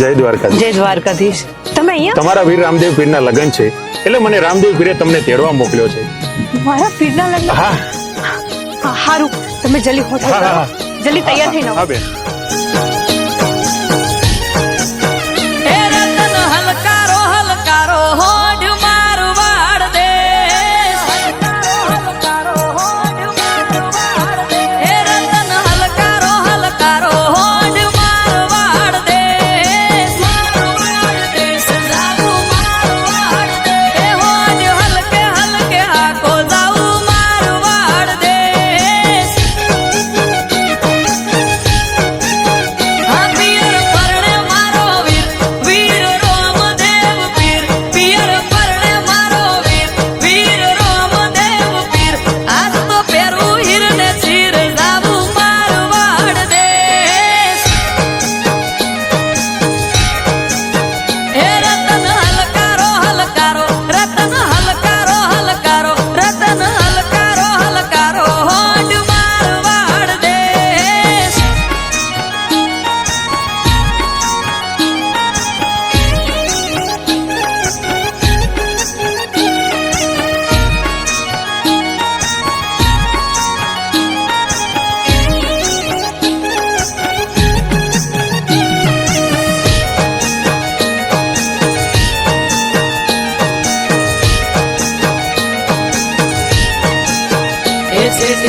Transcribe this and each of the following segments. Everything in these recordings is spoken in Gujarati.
જય દ્વારકા જય દ્વારકાધીશ. તમે અહીંયા? તમારા વીર રામદેવ પીરના લગ્ન છે. એટલે મને રામદેવ પીરે તમને તેડવા મોકલ્યો છે. મારા પીરના લગ્ન? હા. હારું. તમે જલ્દી હોટલ. જલ્દી તૈયાર થઈને આવો. હા બેન.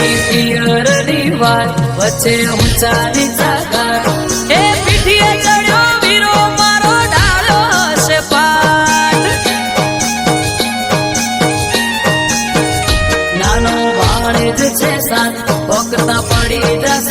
એ પિયર વાત વચ્ચે ઊંચાની સાગર ગાર એ પીઠીએ ચડ્યો વીરો મારો ડાળો હશે નાનો ભાણેજ છે સાત વખતા પડી જશે